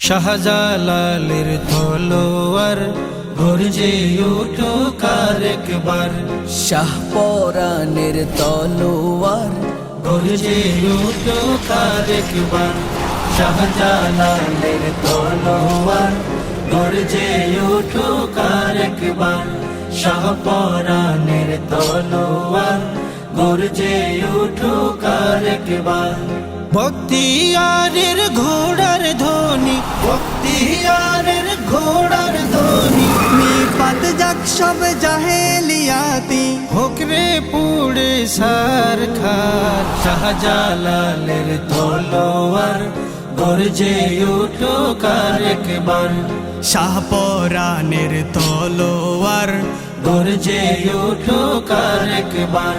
শাহজালালের তলোয়ার গর্জে উঠো কার একবার। শাহ পরাণের তলোয়ার গর্জে উঠো কার একবার। শাহজালালের তলোয়ার গর্জে উঠো কার একবার। শাহপরাণের তলোয়ার গর্জে উঠো কার একবার বক্তিয়ারের ঘোড়ার ধ্বনি বক্তিয়ারের ঘোড়ার ধ্বনি। নিপাত যাক সব জাহেলিয়াতি হোকরে পুড়ে সার খার। শাহজালালের তলোয়ার গর্জে উঠো কার একবার শাহ পরাণের তলোয়ার গর্জে উঠো কার একবার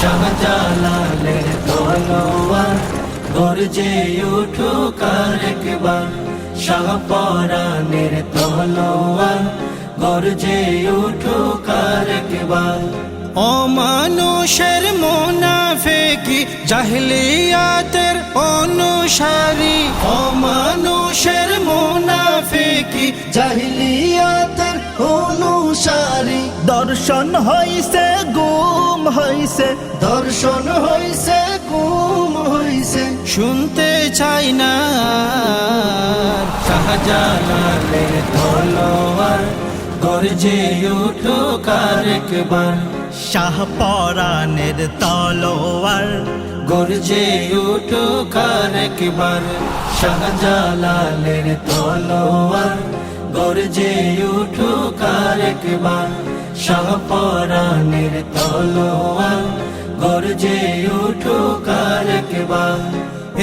শাহজালালের তলোয়ার গর্জে উঠো কার একবার শাহপরাণের তলোয়ার গর্জে উঠো কার একবার অমানুষের মোনাফেকি জাহলিয়াতের অনুসারী। অমানুষের মোনাফেকি জাহলিয়াতের অনুসারী দর্শন হইছে গুম হইছে। দর্শন হইছে গুম হইছে। শুনতে চাই না। শাহজালালের তলোয়ার গর্জে উঠো কার একবার শাহ পরাণের তলোয়ার গর্জে উঠো কার একবার শাহজালালের তলোয়ার গর্জে উঠো কার একবার শাহপরাণের তলোয়ার গর্জে উঠো কার একবার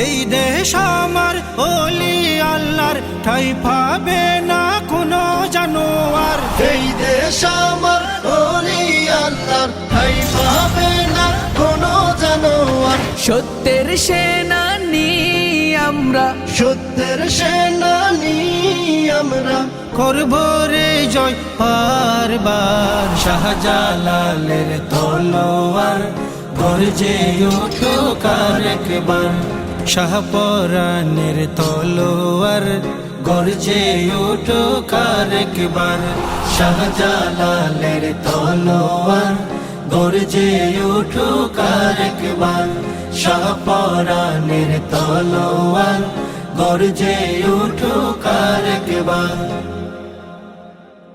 এই দেশ আমার ওলি আল্লাহর ঠাই পাবে না কোনো জানোয়ার। এই দেশ আমার ওলি আল্লাহর ঠাই পাবে না কোনো জানোয়ার। সত্যের সেনানি আমরা সত্যের সেনানি, আমরা করব রে জয় পারবার শাহজালালের তলোয়ার গর্জে উঠো কার একবার। শাহপরাণের তলোয়ার গর্জে উঠো কার একবার। শাহজালালের তলোয়ার গর্জে উঠো কার একবার শাহপরাণের তলোয়ার গর্জে উঠো কার একবার।